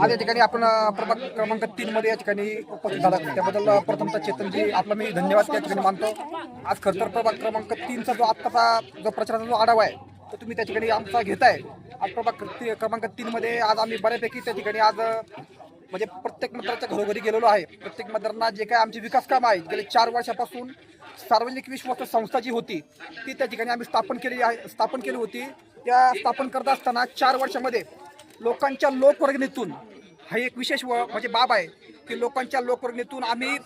आज या ठिकाणी आपण प्रभाग क्रमांक तीन मध्ये या ठिकाणी उपस्थित झाला. त्याबद्दल प्रथमतः चेतनजी आपला मी धन्यवाद त्या ठिकाणी मानतो. आज खरं तर प्रभाग क्रमांक तीनचा जो आत्ताचा जो प्रचाराचा जो आढावा आहे तो तुम्ही त्या ठिकाणी आमचा घेताय. आज प्रभाग क्रमांक- क्रमांक तीन मध्ये आज आम्ही बऱ्यापैकी त्या ठिकाणी आज म्हणजे प्रत्येक मतदाराच्या घरोघरी गेलेलो आहे. प्रत्येक मतदारांना जे काय आमची विकास कामं आहेत गेले चार वर्षापासून सार्वजनिक विश्वास संस्था जी होती ती त्या ठिकाणी आम्ही स्थापन केली आहे स्थापन केली होती. त्या स्थापन करत असताना चार वर्षामध्ये लोकांच्या लोकवर्गणीतून हा एक विशेष व- म्हणजे बाब आहे. की लोकांच्या लोकवर्गणीतून आम्ही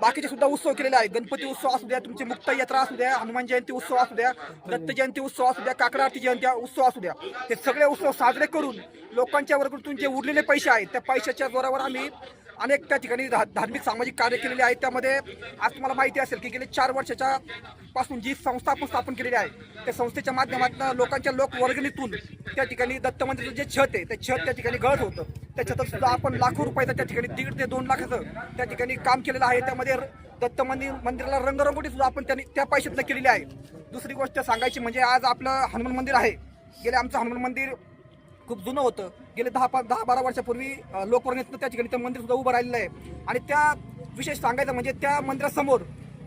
बाकीचे सुद्धा उत्सव केलेले आहे गणपती उत्सव असू द्या तुमची मुक्त यात्रा असू द्या हनुमान जयंती उत्सव असू द्या दत्त जयंती उत्सव असू द्या काकडा आरती जयंती उत्सव असू द्या. हे सगळे उत्सव साजरे करून लोकांच्या वर्गातून जे उरलेले पैसे आहेत त्या पैशाच्या जोरावर आम्ही अनेक त्या ठिकाणी धा- धार्मिक सामाजिक कार्य केलेले आहेत. त्यामध्ये आज तुम्हाला माहिती असेल की गेले चार वर्षाच्या पासून जी संस्था आपण स्थापन केलेली आहे त्या संस्थेच्या माध्यमातून लोकांच्या लोकवर्गणीतून त्या ठिकाणी दत्त मंदिराचं जे छत आहे ते छत त्या ठिकाणी गळत होतं. त्याच्यात सुद्धा आपण लाखो रुपयाचं त्या ठिकाणी दीड ते दोन लाखाचं त्या ठिकाणी काम केलेलं आहे. त्यामध्ये दत्त मंदिर मंदिराला रंगरंगोटी सुद्धा आपण त्यांनी त्या पैशातनं केलेली आहे. दुसरी गोष्ट सांगायची म्हणजे आज आपलं हनुमान मंदिर आहे. गेले आमचं हनुमान मंदिर खूप जुनं होतं. गेले दहा पाच दहा बारा वर्षापूर्वी लोकवर्णीतनं त्या ठिकाणी ते मंदिर सुद्धा उभं राहिलेलं आहे. आणि त्या विशेष सांगायचं म्हणजे त्या मंदिरासमोर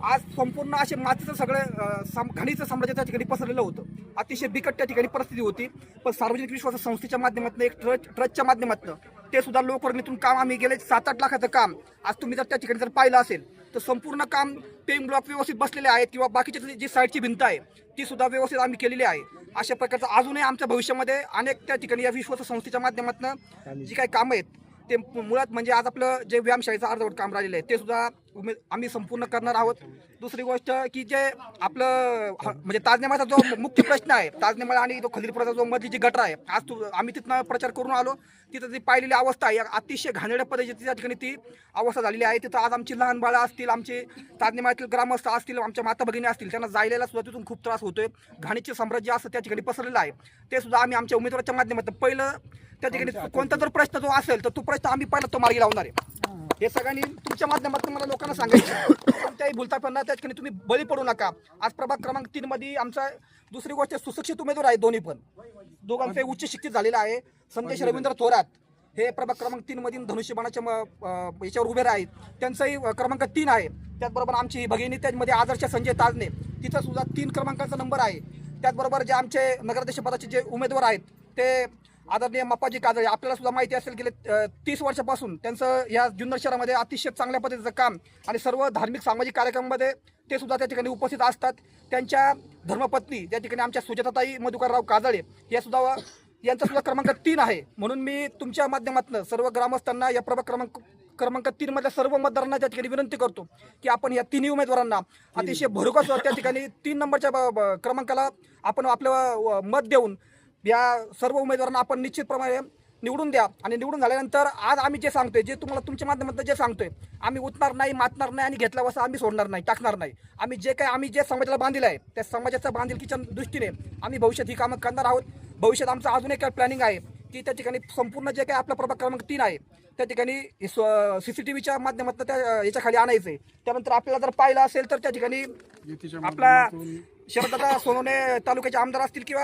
आज संपूर्ण असे मातीचं सगळं साम- घाणीचं साम्राज्य त्या ठिकाणी पसरलेलं होतं. अतिशय बिकट त्या ठिकाणी परिस्थिती होती. पण सार्वजनिक विश्वास संस्थेच्या माध्यमातून एक ट्रस्ट ट्रस्टच्या माध्यमातून ते सुद्धा लोकवर्गणीतून काम आम्ही गेले सात आठ लाखाचं काम आज तुम्ही जर त्या ठिकाणी जर पाहिलं असेल तर संपूर्ण काम पेंग ब्लॉक व्यवस्थित बसलेले आहेत किंवा बाकीची जी- जी साईडची भिंत आहे ती सुद्धा व्यवस्थित आम्ही केलेली आहे. अशा प्रकारचं अजूनही आमच्या भविष्यामध्ये अनेक त्या ठिकाणी या विश्वास संस्थेच्या माध्यमातून जी काही कामं आहेत ते मुळात म्हणजे आज आपलं जे व्यायामशाळेचं अर्धवट काम राहिलेलं आहे ते सुद्धा उमेद आम्ही संपूर्ण करणार आहोत. दुसरी गोष्ट की जे आपलं म्हणजे ताजनेमाचा जो मुख्य प्रश्न आहे ताजनेमाळा आणि जो खलीलपुराचा जो मधली जी गटर आहे आज तू आम्ही तिथनं प्रचार करून आलो. तिथं जी पाहिलेली अवस्था आहे अतिशय घाणेड्या पद्धतीची त्या ठिकाणी ती अवस्था झालेली आहे तिथं आज आमची लहान बाळं असतील आमचे ताजनेमाळ्यातील ग्रामस्थ असतील आमच्या माता भगिनी असतील त्यांना जायला सुद्धा तिथून खूप त्रास होतोय. घाणीचे साम्राज्य असं त्या ठिकाणी पसरलेलं आहे. ते सुद्धा आम्ही आमच्या उमेदवाराच्या माध्यमातून पहिलं त्या ठिकाणी कोणता जर प्रश्न जो असेल तर तो प्रश्न आम्ही पहिला तो मार्गी लावणार आहे. हे. सगळ्यांनी तुमच्या माध्यमातून मला लोकांना सांगायचं कोणत्याही भूलतापांना त्या ठिकाणी तुम्ही बळी पडू नका. आज प्रभाग क्रमांक तीन मध्ये आमचा दुसरी गोष्ट सुशिक्षित उमेदवार आहे दोन्ही पण. दोघांचे उच्च शिक्षित झालेला आहे. संदेश रवींद्र थोरात हे प्रभाग क्रमांक तीन मधील धनुष्यबाणाच्या याच्यावर उभे आहेत त्यांचाही क्रमांक तीन आहे. त्याचबरोबर आमची भगिनी त्यामध्ये आदर्श संजय ताजने. तिचा सुद्धा तीन क्रमांकाचा नंबर आहे. त्याचबरोबर जे आमचे नगराध्यक्ष पदाचे जे उमेदवार आहेत ते आदरणीय मप्पाजी काजळे आपल्याला सुद्धा माहिती असेल गेले तीस वर्षापासून त्यांचं या जुन्नर शहरामध्ये अतिशय चांगल्या पद्धतीचं काम आणि सर्व धार्मिक सामाजिक कार्यक्रमामध्ये ते सुद्धा त्या ठिकाणी उपस्थित असतात. त्यांच्या धर्मपत्नी त्या ठिकाणी आमच्या सुजाताताई मधुकरराव काजळे या सुद्धा यांचा सुद्धा क्रमांक तीन आहे. म्हणून मी तुमच्या माध्यमातून सर्व ग्रामस्थांना या प्रभाग क्रमांक क्रमांक तीन मधल्या सर्व मतदारांना त्या ठिकाणी विनंती करतो की आपण या तिन्ही उमेदवारांना अतिशय भरुकास त्या ठिकाणी तीन नंबरच्या क्रमांकाला आपण आपलं मत देऊन या सर्व उमेदवारांना आपण निश्चितप्रमाणे निवडून द्या. आणि निवडून झाल्यानंतर आज आम्ही जे सांगतोय जे तुम्हाला तुमच्या माध्यमातून जे सांगतोय आम्ही उतणार नाही मातणार नाही आणि घेतला वसा आम्ही सोडणार नाही टाकणार नाही. आम्ही जे काय आम्ही जे समाजाला बांधिल आहे त्या समाजाच्या बांधिलकीच्या दृष्टीने आम्ही भविष्यात ही कामं करणार आहोत. भविष्यात आमचं अजून एक प्रॅनिंग आहे की त्या ठिकाणी संपूर्ण जे काय आपला प्रभाग क्रमांक तीन आहे त्या ठिकाणी सी सी टी व्हीच्या माध्यमातून त्या याच्या खाली आणायचं आहे त्यानंतर आपल्याला जर पाहिलं असेल तर त्या ठिकाणी आपला शरददादा सोनवणे तालुक्याचे आमदार असतील किंवा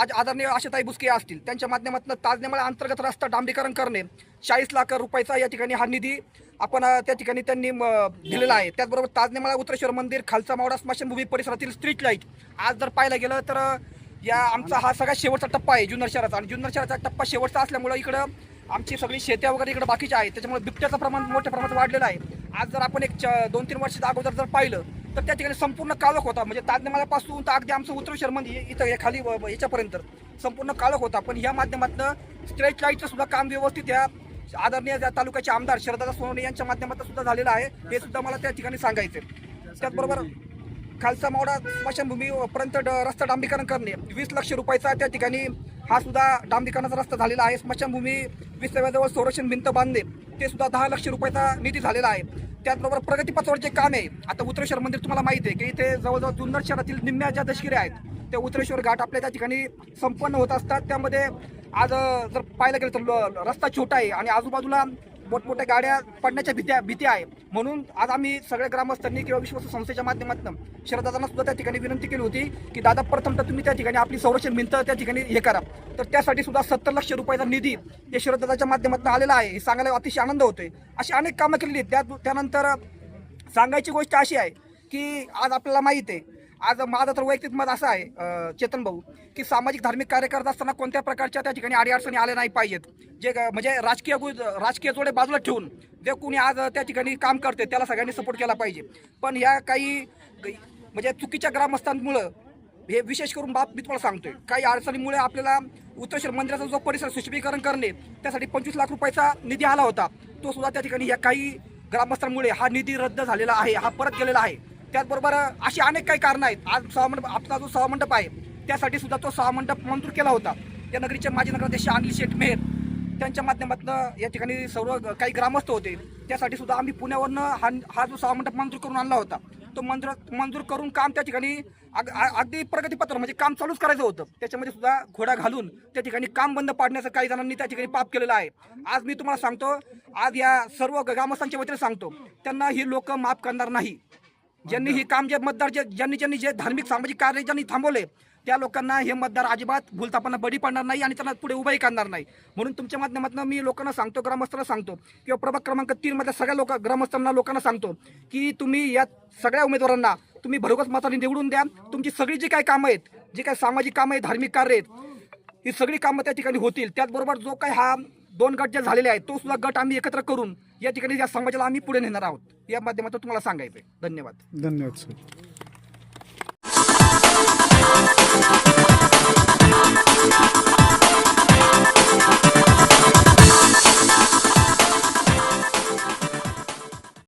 आज आदरणीय आशाताई बुसके असतील त्यांच्या माध्यमातून ताजनेमाळा अंतर्गत रस्ता डांबरीकरण करणे चाळीस लाख रुपयाचा या ठिकाणी हा निधी आपण त्या ठिकाणी त्यांनी म, दिलेला आहे. त्याचबरोबर ताजनेमाळा उत्तरेश्वर मंदिर खालचा मावडा स्मशानभूमी परिसरातील स्ट्रीट लाइट आज जर पाहायला गेलं तर या आमचा हा सगळ्यात शेवटचा टप्पा आहे जुन्नर शहराचा. आणि जुन्नर शहराचा टप्पा शेवटचा असल्यामुळं इकडं आमची सगळी शेत्या वगैरे इकडे बाकीच्या आहेत. त्याच्यामुळे बिबट्याचं प्रमाण मोठ्या प्रमाणात वाढलेलं आहे. आज जर आपण एक च- दोन तीन वर्षाच्या अगोदर जर पाहिलं तर त्या ठिकाणी संपूर्ण काळोख होता. म्हणजे ताजमहालापासून तर अगदी आमचं उत्तरेश्वर मध्ये इथं खाली व- याच्यापर्यंत. संपूर्ण काळोख होता. पण या माध्यमातून स्ट्रेट लाईटचं सुद्धा काम व्यवस्थित या आदरणीय ज्या तालुक्याचे आमदार शरदादा सोनवणे यांच्या माध्यमातून सुद्धा झालेलं आहे. हे सुद्धा मला त्या ठिकाणी सांगायचं त्याचबरोबर खालचा मावडा स्मशानभूमीपर्यंत ड- रस्ता डांबीकरण करणे वीस लक्ष रुपयाचा त्या ठिकाणी हा सुद्धा डांबीकरणाचा रस्ता झालेला आहे. स्मशानभूमी विस्तव्याजवळ संरक्षण भिंत बांधणे ते सुद्धा दहा लक्ष रुपयाचा निधी झालेला आहे. त्याचबरोबर प्रगतीपथावर काम. आहे आता उत्तरेश्वर मंदिर तुम्हाला माहिती आहे की इथे जवळजवळ जुन्नर शहरातील निम्म्या ज्या दशगिऱ्या आहेत त्या उत्तरेश्वर घाट आपल्या त्या ठिकाणी संपन्न होत असतात. त्यामध्ये आज जर पाहायला गेलं तर ल- रस्ता छोटा आहे आणि आजूबाजूला मोठमोठ्या गाड्या पडण्याच्या भीत्या भीती आहे. म्हणून आज आम्ही सगळ्या ग्रामस्थांनी किंवा विश्वास संस्थेच्या माध्यमातून शरदादांना सुद्धा त्या ठिकाणी विनंती केली होती की दादा प्रथम तर तुम्ही त्या ठिकाणी आपली संरक्षण भिंत त्या ठिकाणी हे करा. तर त्यासाठी सुद्धा सत्तर लक्ष रुपयाचा निधी हे शरदादाच्या माध्यमातून आलेला आहे. हे सांगायला अतिशय आनंद होतोय. अशी अनेक कामं केलेली आहेत. त्या त्यानंतर सांगायची गोष्ट अशी आहे की आज आपल्याला माहीत आहे आज माझं तर वैयक्तिक मत असं आहे चेतन भाऊ की सामाजिक धार्मिक कार्य करत असताना कोणत्या प्रकारच्या त्या ठिकाणी अडीअडचणी आल्या नाही पाहिजेत. जे ग- म्हणजे राजकीय राजकीय जोडे बाजूला ठेवून जे कुणी आज त्या ठिकाणी काम करते त्याला सगळ्यांनी सपोर्ट केला पाहिजे. पण ह्या काही म्हणजे चुकीच्या ग्रामस्थांमुळं हे विशेष करून बाब मी तुम्हाला सांगतोय काही अडचणीमुळे आपल्याला उत्तरेश्वर मंदिराचा जो परिसर सुशोभीकरण करणे त्यासाठी पंचवीस लाख रुपयाचा निधी आला होता तो सुद्धा त्या ठिकाणी या काही ग्रामस्थांमुळे हा निधी रद्द झालेला आहे हा परत गेलेला आहे. त्याचबरोबर अशी अनेक काही कारणं आहेत. आज सहामंडप आपला जो सहामंडप आहे त्यासाठी सुद्धा तो सहामंडप मंजूर केला होता. त्या नगरीचे माजी नगराध्यक्ष अनिल शेठ मेहर त्यांच्या माध्यमातून या ठिकाणी सर्व काही ग्रामस्थ होते. त्यासाठी सुद्धा आम्ही पुण्यावरनं हा हा जो सहामंडप मंजूर करून आणला होता तो मंजूर मंजूर करून काम त्या ठिकाणी अग- अगदी प्रगतीपत्र म्हणजे काम चालूच करायचं होतं. त्याच्यामध्ये सुद्धा घोडा घालून त्या ठिकाणी काम बंद पाडण्याचं काही जणांनी त्या ठिकाणी पाप केलेलं आहे. आज मी तुम्हाला सांगतो आज या सर्व ग्रामस्थांच्या वतीने सांगतो त्यांना ही लोक माफ करणार नाही. ज्यांनी ही काम जे मतदार जे ज्यांनी ज्यांनी जे धार्मिक सामाजिक कार्य ज्यांनी थांबवले त्या लोकांना हे मतदार अजिबात भूलतापांना बडी पडणार नाही आणि त्यांना पुढे उभाही करणार नाही. म्हणून तुमच्या माध्यमातून मी लोकांना सांगतो ग्रामस्थांना सांगतो किंवा प्रभाग क्रमांक तीन मधल्या सगळ्या लोक ग्रामस्थांना लोकांना सांगतो की तुम्ही या सगळ्या उमेदवारांना तुम्ही भरघोस मताने निवडून द्या. तुमची सगळी जी काही कामं आहेत जी काही सामाजिक कामं आहेत धार्मिक कार्य आहेत ही सगळी कामं त्या ठिकाणी होतील. त्याचबरोबर जो काही हा दोन गट जे झालेले आहेत तो सुद्धा गट आम्ही एकत्र करून या ठिकाणी या समाजाला आम्ही पुढे नेणार आहोत. या माध्यमातून तुम्हाला सांगायचं आहे. धन्यवाद. धन्यवाद सर.